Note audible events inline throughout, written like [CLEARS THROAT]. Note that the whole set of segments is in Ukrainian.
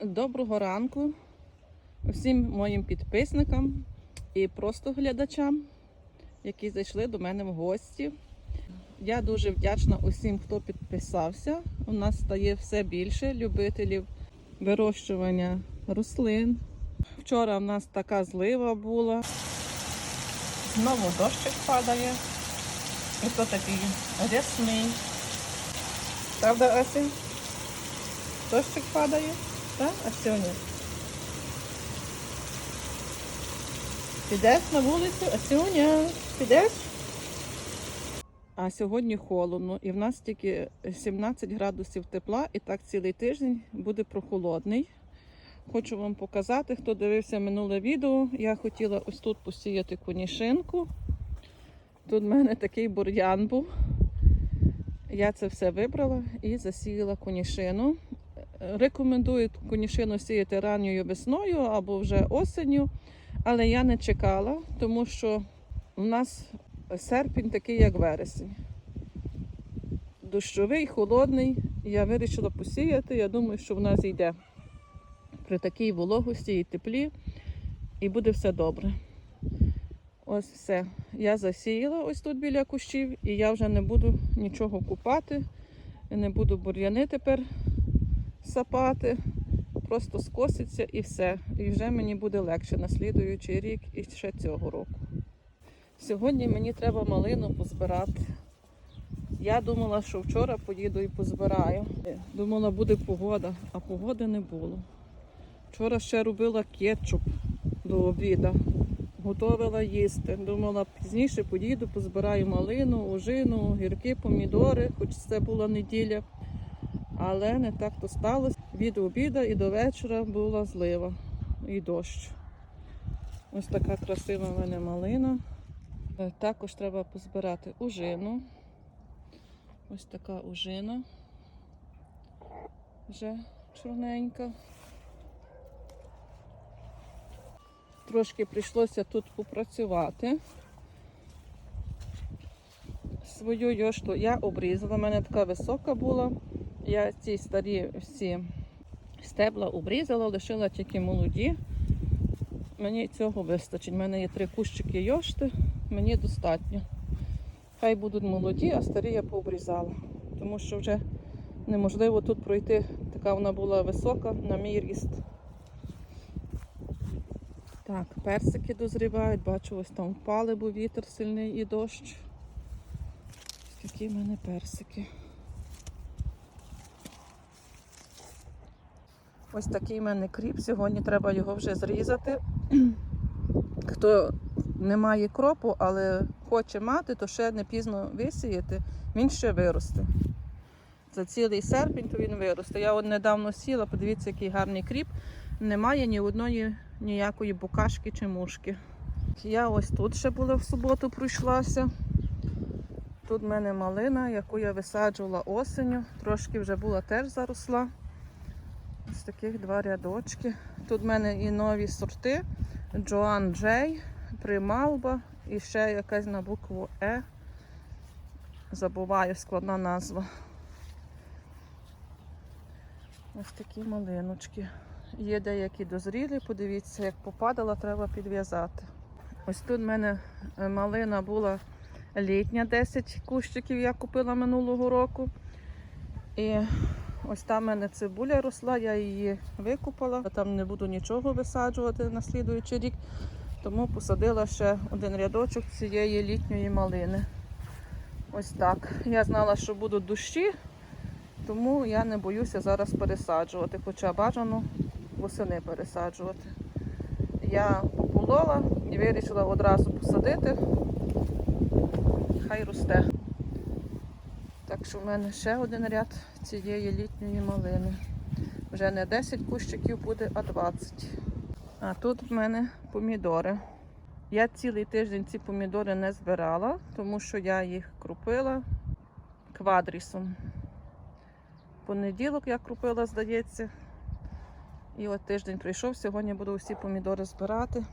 Доброго ранку усім моїм підписникам і просто глядачам, які зайшли до мене в гості. Я дуже вдячна усім, хто підписався. У нас стає все більше любителів вирощування рослин. Вчора в нас така злива була. Знову дощик падає. І то такий рясний. Правда, Ася? Дощик падає, так? А сьогодні? Підеш на вулицю, а сьогодні підеш? А сьогодні холодно, і в нас тільки 17 градусів тепла, і так цілий тиждень буде прохолодний. Хочу вам показати, хто дивився минуле відео. Я хотіла ось тут посіяти конішинку. Тут в мене такий бур'ян був. Я це все вибрала і засіяла конішину. Рекомендую конішину сіяти ранньою весною або вже осенню, але я не чекала, тому що в нас серпень такий, як вересень. Дощовий, холодний. Я вирішила посіяти. Я думаю, що вона зійде при такій вологості і теплі, і буде все добре. Ось все. Я засіяла ось тут біля кущів, і я вже не буду нічого купати, не буду бур'яни тепер сапати. Просто скоситься і все. І вже мені буде легше на слідуючий рік і ще цього року. Сьогодні мені треба малину позбирати. Я думала, що вчора поїду і позбираю. Думала, буде погода, а погоди не було. Вчора ще робила кетчуп до обіду. Готовила їсти. Думала, пізніше поїду, позбираю малину, ожину, гірки, помідори, хоч це була неділя. Але не так то сталося. Від обіду і до вечора була злива і дощ. Ось така красива в мене малина. Е, Також треба позбирати ужину. Ось така ужина. Вже чорненька. Трошки прийшлося тут попрацювати. Свою йошту я обрізала, у мене така висока була. Я ці старі всі стебла обрізала, лишила тільки молоді. Мені цього вистачить. У мене є три кущики йошти, мені достатньо. Хай будуть молоді, а старі я пообрізала. Тому що вже неможливо тут пройти, така вона була висока на мій ріст. Так, персики дозрівають, бачу, ось там впали, бо вітер сильний і дощ. Ось такі в мене персики. Ось такий в мене кріп. Сьогодні треба його вже зрізати. [CLEARS THROAT] Хто не має кропу, але хоче мати, то ще не пізно висіяти, він ще виросте. За цілий серпень то він виросте. Я от недавно сіла, подивіться, який гарний кріп. Немає ні одної ніякої букашки чи мушки. Я ось тут ще була в суботу, пройшлася. Тут в мене малина, яку я висаджувала осеню. Трошки вже була теж заросла. Ось таких два рядочки. Тут в мене і нові сорти. Джоан Джей, Прималба і ще якась на букву Е. Забуваю складна назва. Ось такі малиночки. Є деякі дозрілі, подивіться, як попадала, треба підв'язати. Ось тут в мене е, малина була літня, 10 кущиків я купила минулого року. І ось там в мене цибуля росла, я її викупала. Там не буду нічого висаджувати на слідуючий рік, тому посадила ще один рядочок цієї літньої малини. Ось так. Я знала, що будуть дощі, тому я не боюся зараз пересаджувати, хоча бажано восени пересаджувати. Я пополола і вирішила одразу посадити. Хай росте. Так що в мене ще один ряд цієї літньої малини. Вже не 10 кущиків буде, а 20. А тут в мене помідори. Я цілий тиждень ці помідори не збирала, тому що я їх крупила квадрісом. Понеділок я крупила, здається. І от тиждень прийшов, сьогодні буду всі помідори збирати.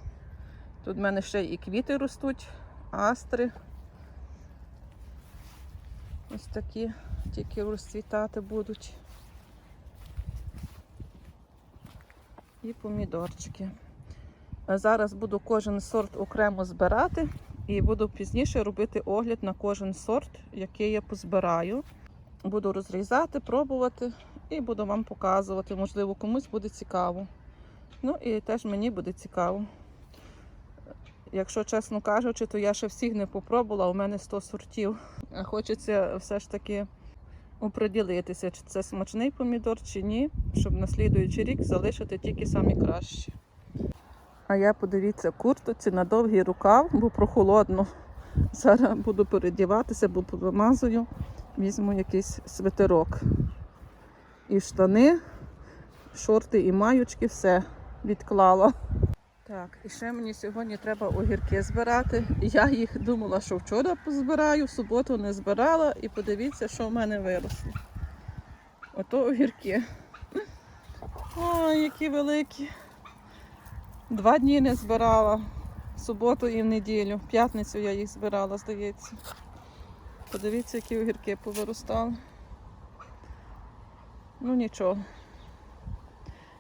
Тут в мене ще і квіти ростуть, астри. Ось такі тільки розцвітати будуть. і помідорчики. Зараз буду кожен сорт окремо збирати і буду пізніше робити огляд на кожен сорт, який я позбираю. Буду розрізати, пробувати і буду вам показувати. Можливо, комусь буде цікаво. Ну і теж мені буде цікаво. Якщо чесно кажучи, то я ще всіх не попробувала, у мене 100 сортів. Хочеться все ж таки оприділитися, чи це смачний помідор, чи ні, щоб на слідуючий рік залишити тільки самі кращі. А я подивіться куртоці на довгий рукав, бо прохолодно. Зараз буду передіватися, бо повимазую, візьму якийсь свитерок. І штани, шорти і маючки, все відклала. Так, і ще мені сьогодні треба огірки збирати. Я їх думала, що вчора позбираю, в суботу не збирала, і подивіться, що в мене виросло. Ото огірки. Ой, які великі. Два дні не збирала. В суботу і в неділю. В п'ятницю я їх збирала, здається. Подивіться, які огірки повиростали. Ну нічого.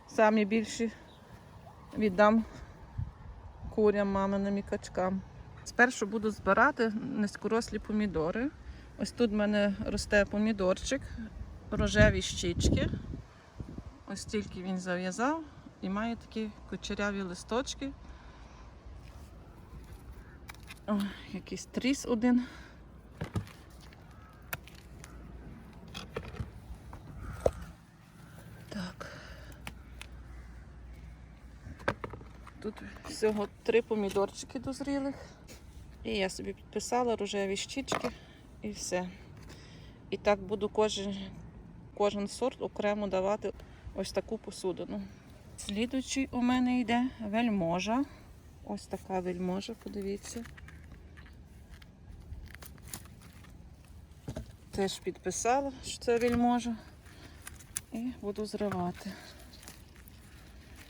Самі більші віддам курям, маминим і качкам. Спершу буду збирати низькорослі помідори. Ось тут в мене росте помідорчик, рожеві щічки. Ось тільки він зав'язав і має такі кучеряві листочки. О, якийсь тріс один. Так. Тут всього три помідорчики дозрілих. І я собі підписала рожеві щічки і все. І так буду кожен, кожен сорт окремо давати ось таку посудину. Слідуючий у мене йде вельможа. Ось така вельможа, подивіться. Теж підписала, що це вельможа. І буду зривати.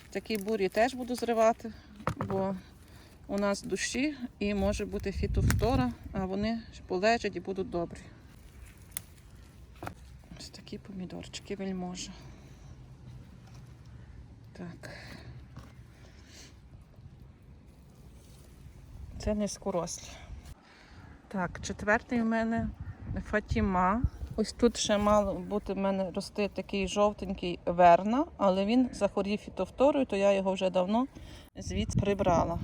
Такі бурі теж буду зривати, бо у нас душі і може бути фітофтора, а вони полежать і будуть добрі. Ось такі помідорчики вельможа. Так. Це низькорослі. Так, четвертий у мене Фатіма. Ось тут ще мало бути в мене рости такий жовтенький верна, але він захворів фітофторою, то я його вже давно звідси прибрала.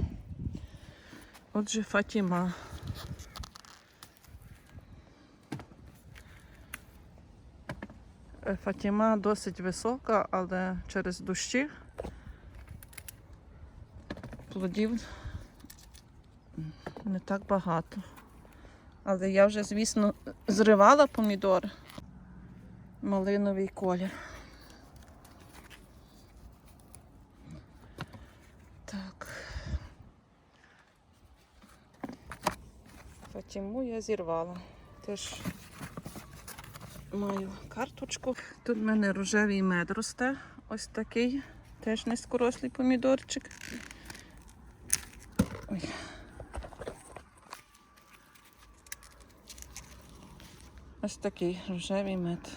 Отже, Фатіма. Е, Фатіма досить висока, але через дощі плодів не так багато. Але я вже, звісно, зривала помідори. Малиновий колір. Так. Фатіму я зірвала. Теж маю карточку. Тут в мене рожевий мед росте. Ось такий. Теж низькорослий помідорчик. Ой. Ось такий рожевий мед.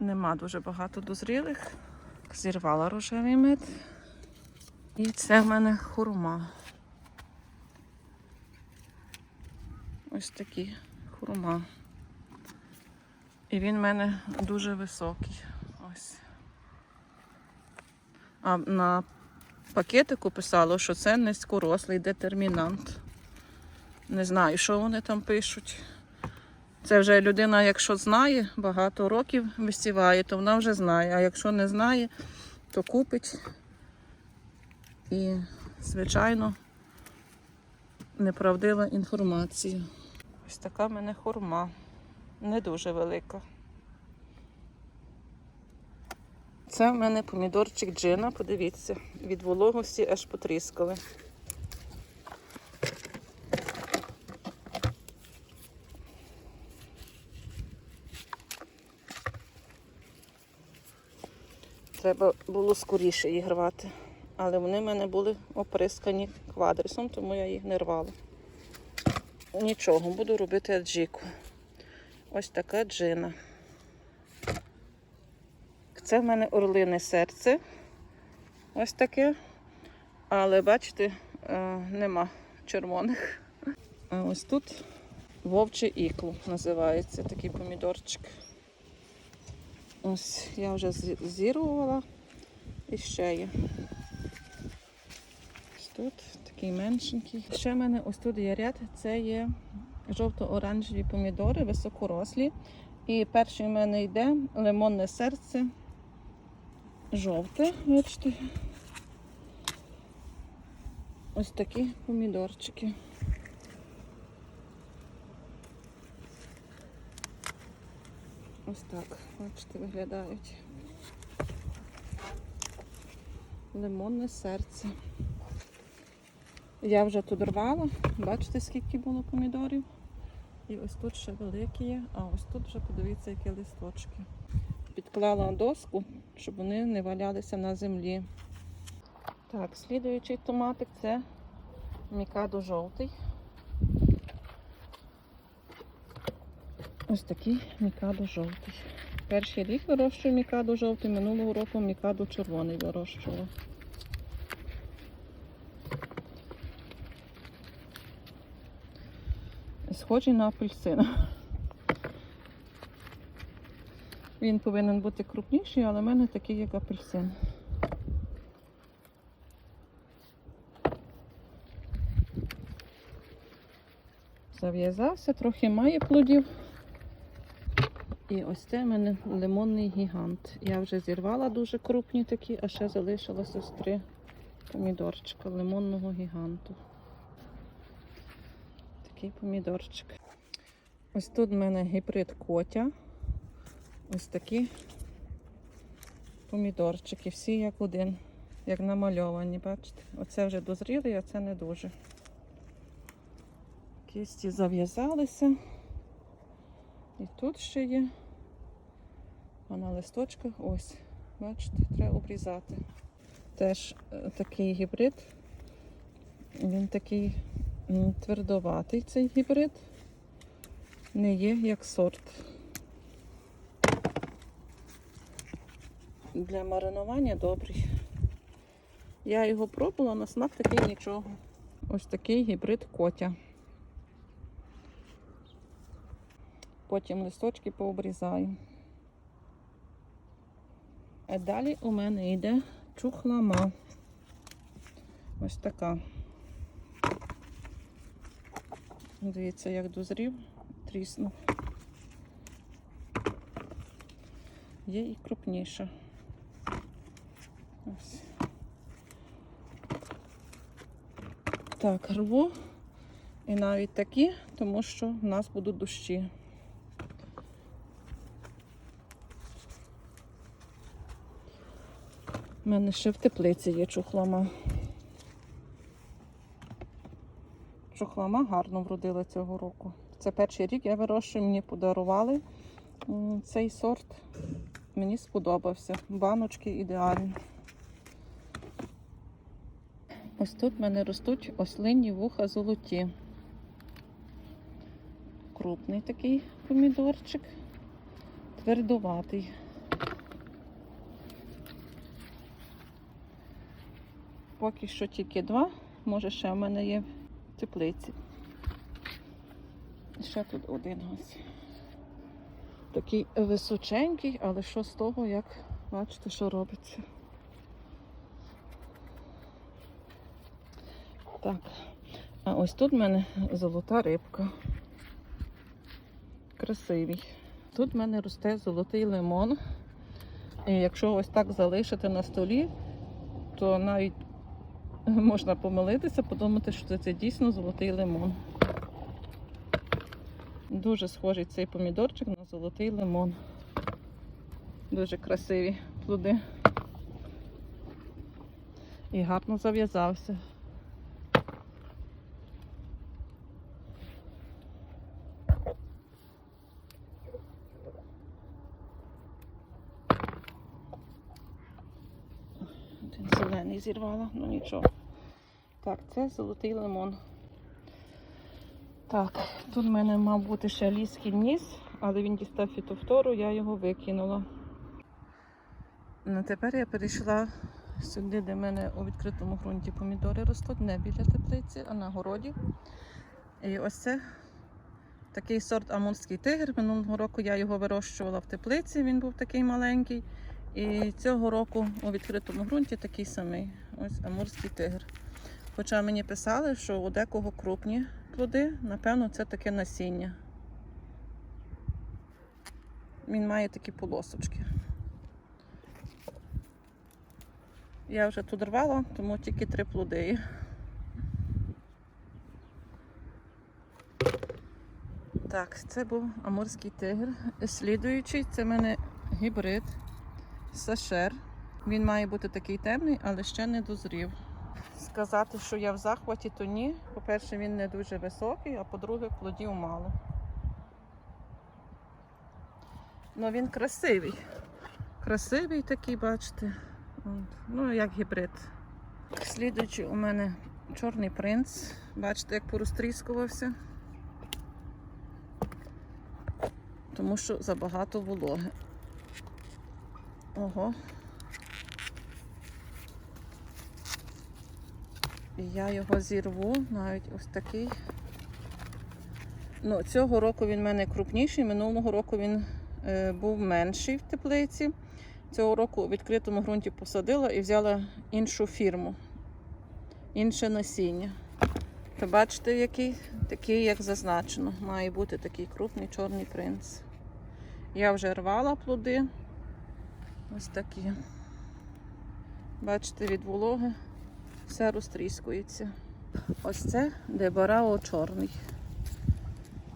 Нема дуже багато дозрілих. Зірвала рожевий мед. І це в мене хурма. Ось такі хурма. І він в мене дуже високий. Ось. А на пакетику писало, що це низькорослий детермінант. Не знаю, що вони там пишуть. Це вже людина, якщо знає, багато років висіває, то вона вже знає. А якщо не знає, то купить. І, звичайно, неправдива інформація. Ось така в мене хурма. Не дуже велика. Це в мене помідорчик джина, подивіться, від вологості аж потріскали. Треба було скоріше їх рвати. Але вони в мене були оприскані квадрисом, тому я їх не рвала. Нічого, буду робити аджіку. Ось така джина. Оце в мене орлине серце. Ось таке. Але бачите, е, нема червоних. А ось тут вовче ікло називається такий помідорчик. Ось я вже зірвувала і ще є. Ось тут такий меншенький. Ще в мене ось тут є ряд, це є жовто-оранжеві помідори, високорослі. І перший в мене йде лимонне серце. Жовте, бачите. Ось такі помідорчики. Ось так, бачите, виглядають. Лимонне серце. Я вже тут рвала, бачите, скільки було помідорів. І ось тут ще великі є, а ось тут вже подивіться, які листочки. Підклала доску, щоб вони не валялися на землі. Так, слідуючий томатик це мікадо жовтий. Ось такий мікадо жовтий. Перший рік вирощую мікадо жовтий, минулого року мікадо червоний вирощувала. Схожий на апельсин. Він повинен бути крупніший, але в мене такий, як апельсин. Зав'язався, трохи має плодів. І ось це в мене лимонний гігант. Я вже зірвала дуже крупні такі, а ще залишилося ось три помідорчика лимонного гіганту. Такий помідорчик. Ось тут в мене гібрид котя. Ось такі помідорчики, всі як один, як намальовані, бачите? Оце вже дозріли, а це не дуже. Кісті зав'язалися. І тут ще є. А на листочках ось, бачите, треба обрізати. Теж е, такий гібрид. Він такий твердоватий цей гібрид. Не є як сорт. Для маринування добрий. Я його пробувала, на смак такий нічого. Ось такий гібрид котя. Потім листочки пообрізаю. А далі у мене йде чухлама. Ось така. Дивіться, як дозрів, тріснув. Є і крупніша. Ось. Так, рву. І навіть такі, тому що в нас будуть дощі. У мене ще в теплиці є чухлама. Чухлама гарно вродила цього року. Це перший рік я вирощую, мені подарували цей сорт. Мені сподобався. Баночки ідеальні. Ось тут в мене ростуть ослинні вуха золоті. Крупний такий помідорчик, твердуватий. Поки що тільки два, може ще в мене є в теплиці. Ще тут один ось. Такий височенький, але що з того, як бачите, що робиться. Так, а ось тут в мене золота рибка. Красивий. Тут в мене росте золотий лимон. І якщо ось так залишити на столі, то навіть [LAUGHS] можна помилитися, подумати, що це дійсно золотий лимон. Дуже схожий цей помідорчик на золотий лимон. Дуже красиві плоди. І гарно зав'язався. Один зелений зірвала, ну нічого. Так, це золотий лимон. Так, тут в мене мав бути ще ліський ніс, але він дістав фітофтору, я його викинула. Ну, тепер я перейшла сюди, де в мене у відкритому ґрунті помідори ростуть, не біля теплиці, а на городі. І ось це такий сорт Амурський тигр. Минулого року я його вирощувала в теплиці, він був такий маленький. І цього року у відкритому ґрунті такий самий. Ось Амурський тигр. Хоча мені писали, що у декого крупні плоди, напевно, це таке насіння. Він має такі полосочки. Я вже тут рвала, тому тільки три плоди. Так, це був амурський тигр. Слідуючий, це в мене гібрид Сашер. Він має бути такий темний, але ще не дозрів. Сказати, що я в захваті, то ні. По-перше, він не дуже високий, а по-друге, плодів мало. Ну він красивий. Красивий такий, бачите. Ну, як гібрид. Слідуючий у мене чорний принц. Бачите, як порозтріскувався. Тому що забагато вологи. Ого. І я його зірву, навіть ось такий. Ну, цього року він в мене крупніший, минулого року він е, був менший в теплиці. Цього року у відкритому ґрунті посадила і взяла іншу фірму, інше насіння. То бачите, який? Такий, як зазначено. Має бути такий крупний чорний принц. Я вже рвала плоди. Ось такі. Бачите, від вологи все розтріскується. Ось це дебарао чорний.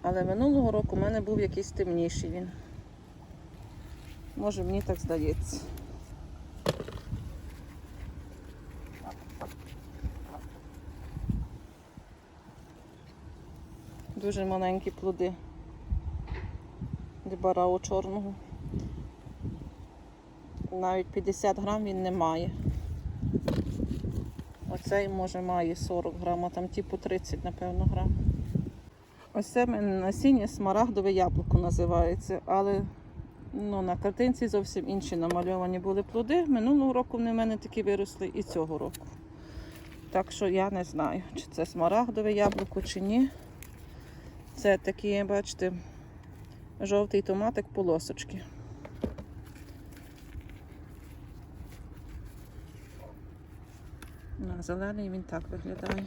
Але минулого року в мене був якийсь темніший він. Може, мені так здається. Дуже маленькі плоди дебарао чорного. Навіть 50 грам він не має. Оцей може має 40 грам, а там типу 30, напевно, грам. Ось це насіння смарагдове яблуко називається, але ну, на картинці зовсім інші намальовані були плоди. Минулого року вони в мене такі виросли і цього року. Так що я не знаю, чи це смарагдове яблуко, чи ні. Це такі, бачите, жовтий томатик полосочки. На зелений він так виглядає.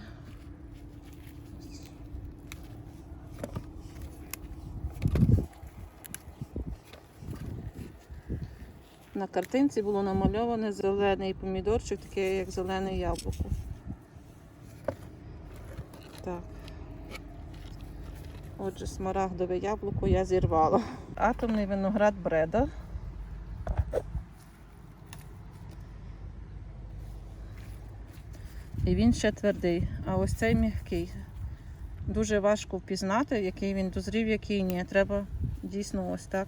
На картинці було намальоване зелений помідорчик, таке як зелене яблуко. Так. Отже, смарагдове яблуко я зірвала. Атомний виноград бреда. І він ще твердий. А ось цей м'який. Дуже важко впізнати, який він дозрів, який ні. Треба дійсно ось так,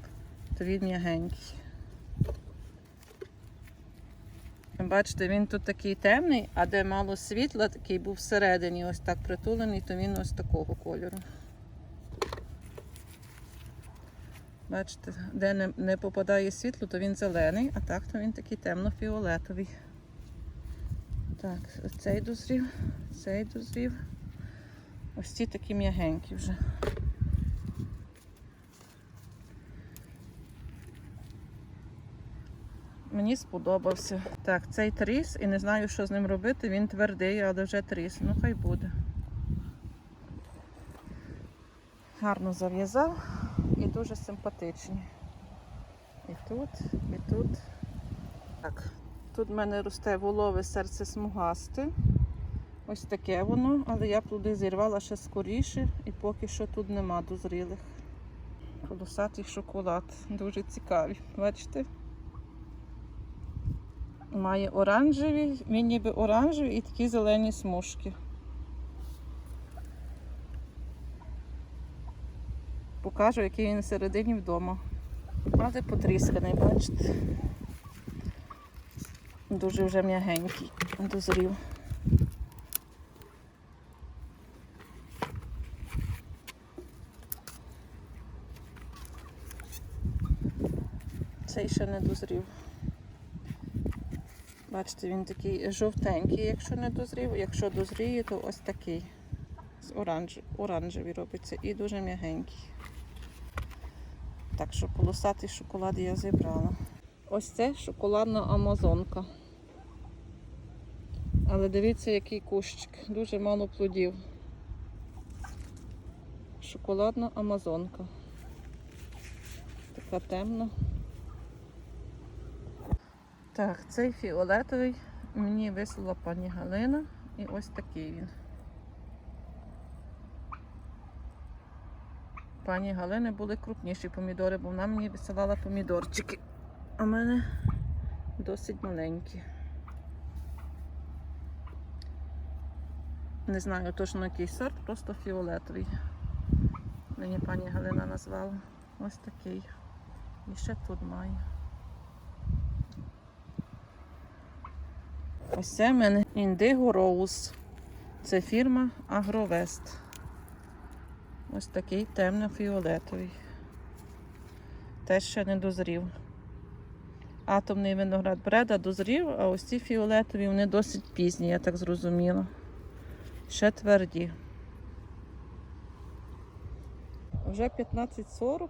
то він м'ягенький. Бачите, він тут такий темний, а де мало світла, такий був всередині, ось так притулений, то він ось такого кольору. Бачите, де не, не попадає світло, то він зелений, а так то він такий темно-фіолетовий. Так, цей дозрів, цей дозрів. Ось ці такі м'ягенькі вже. Мені сподобався. Так, цей тріс і не знаю, що з ним робити. Він твердий, але вже тріс. Ну хай буде. Гарно зав'язав і дуже симпатичні. І тут, і тут. Так, тут в мене росте волове серце смугасте. Ось таке воно, але я плоди зірвала ще скоріше і поки що тут нема дозрілих. Колосатий шоколад. Дуже цікавий. Бачите? Має оранжеві, він ніби оранжеві і такі зелені смужки. Покажу, який він всередині вдома. Але потрісканий, бачите. Дуже вже м'ягенький, дозрів. Цей ще не дозрів. Бачите, він такий жовтенький, якщо не дозрів. Якщо дозріє, то ось такий. З оранж... оранжевий робиться і дуже м'ягенький. Так що полосатий шоколад я зібрала. Ось це шоколадна амазонка. Але дивіться, який кущик. Дуже мало плодів. Шоколадна амазонка. Така темна. Так, цей фіолетовий мені вислала пані Галина. І ось такий він. Пані Галини були крупніші помідори, бо вона мені висилала помідорчики. А в мене досить маленькі. Не знаю точно який сорт, просто фіолетовий. Мені пані Галина назвала. Ось такий. І ще тут маю. Ось це в мене Indigo Rose. Це фірма Агровест. Ось такий темно-фіолетовий. Теж ще не дозрів. Атомний виноград бреда дозрів, а ось ці фіолетові вони досить пізні, я так зрозуміла. Ще тверді. Вже 15.40,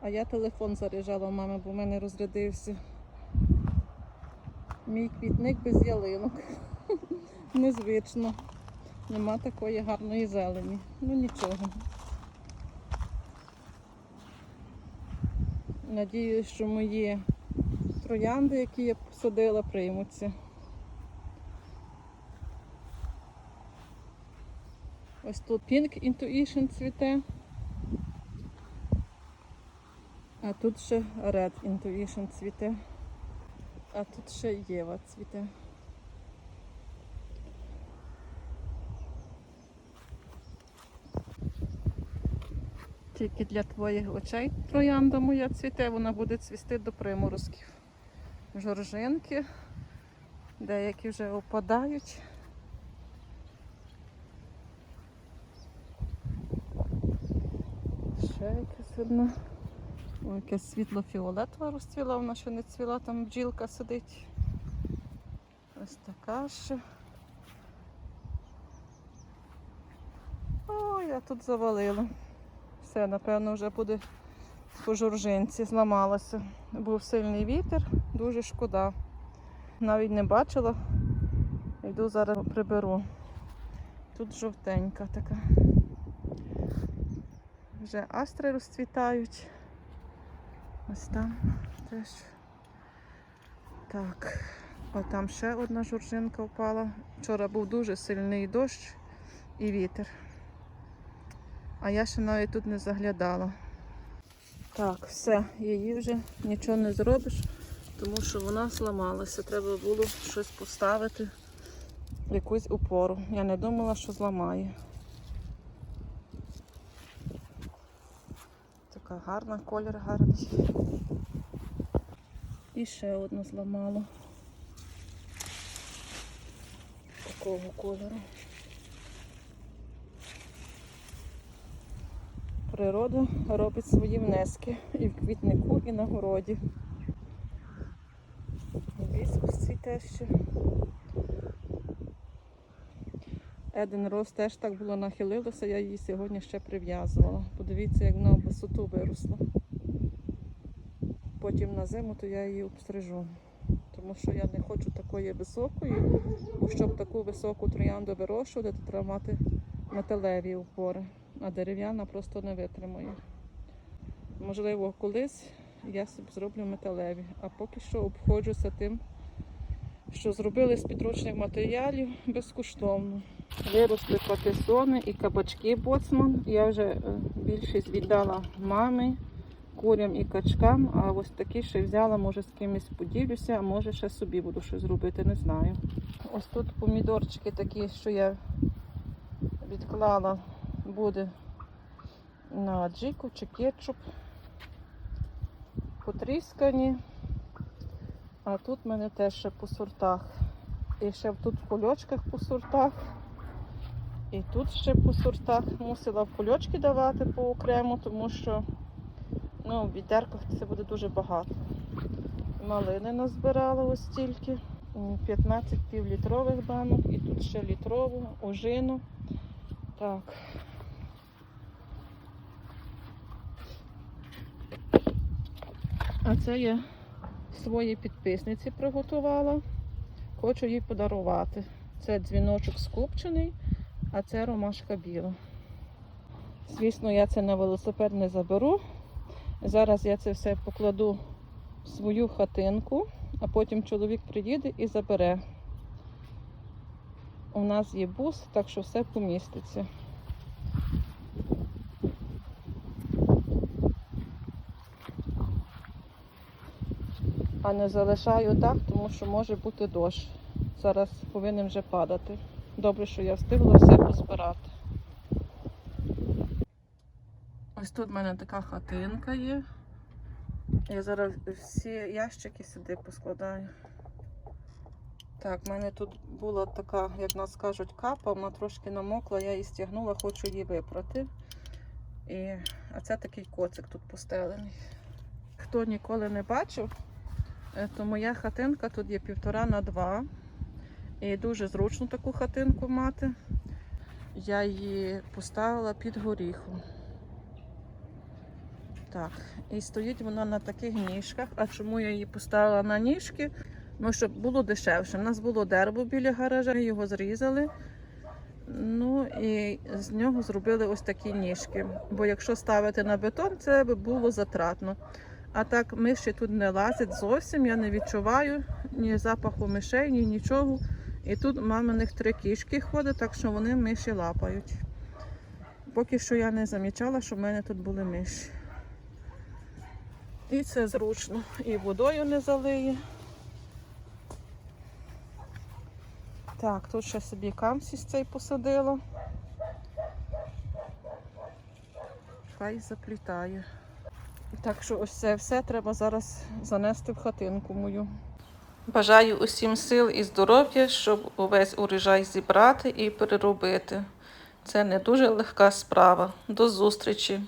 а я телефон заряджала мами, бо в мене розрядився. Мій квітник без ялинок. [LAUGHS] Незвично. Нема такої гарної зелені. Ну нічого. Надіюсь, що мої троянди, які я посадила, приймуться. Ось тут Pink Intuition цвіте. А тут ще Red Intuition цвіте. А тут ще Єва цвіте. Тільки для твоїх очей троянда моя цвіте, вона буде цвісти до приморозків. Жоржинки, деякі вже опадають. Ще якась одна. Ой, якась світло-фіолетова розцвіла, вона ще не цвіла, там бджілка сидить. Ось така ще. О, я тут завалила. Все, напевно, вже буде по журжинці, зламалася. Був сильний вітер, дуже шкода. Навіть не бачила. Йду зараз приберу. Тут жовтенька така. Вже астри розцвітають. Ось там теж. Так, а там ще одна журжинка впала. Вчора був дуже сильний дощ і вітер. А я ще навіть тут не заглядала. Так, все, її вже нічого не зробиш, тому що вона зламалася. Треба було щось поставити, якусь опору. Я не думала, що зламає. Така гарна, колір гарний. І ще одну зламала. Такого кольору. Природа робить свої внески і в квітнику, і на городі. Гібіскус цвіте ще. Еден Рос теж так було нахилилося, я її сьогодні ще прив'язувала. Подивіться, як вона висоту виросла. Потім на зиму то я її обстрижу. Тому що я не хочу такої високої, бо щоб таку високу троянду вирощувати, то треба мати металеві опори, а дерев'яна просто не витримує. Можливо, колись я собі зроблю металеві, а поки що обходжуся тим, що зробили з підручних матеріалів безкоштовно. Виросли патисони і кабачки боцман. Я вже е, більшість віддала мамі, курям і качкам, а ось такі ще взяла, може з кимось поділюся, а може ще собі буду щось робити, не знаю. Ось тут помідорчики такі, що я відклала, буде на джику чи кетчуп. Потріскані. А тут в мене теж ще по сортах. І ще тут в кульочках по сортах. І тут ще по сортах мусила в кульочки давати по окремо, тому що ну, в відерках це буде дуже багато. Малини назбирала ось стільки. 15 півлітрових банок і тут ще літрову, ожину. Так. А це я своїй підписниці приготувала. Хочу їй подарувати. Це дзвіночок скупчений, а це ромашка біла. Звісно, я це на велосипед не заберу. Зараз я це все покладу в свою хатинку, а потім чоловік приїде і забере. У нас є бус, так що все поміститься. А не залишаю так, тому що може бути дощ. Зараз повинен вже падати. Добре, що я встигла все позбирати. Ось тут в мене така хатинка є. Я зараз всі ящики сюди поскладаю. Так, в мене тут була така, як нас кажуть, капа, вона трошки намокла, я її стягнула, хочу її випрати. І... А це такий коцик тут постелений. Хто ніколи не бачив, е, то моя хатинка тут є півтора на два. І дуже зручно таку хатинку мати. Я її поставила під горіхом. Так, і стоїть вона на таких ніжках. А чому я її поставила на ніжки? Ну, щоб було дешевше. У нас було дерево біля гаража, ми його зрізали. Ну і з нього зробили ось такі ніжки. Бо якщо ставити на бетон, це би було затратно. А так миші тут не лазять зовсім, я не відчуваю ні запаху мишей, ні нічого. І тут маминих три кішки ходять, так що вони миші лапають. Поки що я не замічала, що в мене тут були миші. І це зручно. І водою не залиє. Так, тут ще собі камсіс цей посадила. Хай заплітає. Так що ось це все треба зараз занести в хатинку мою. Бажаю усім сил і здоров'я, щоб увесь урожай зібрати і переробити. Це не дуже легка справа. До зустрічі!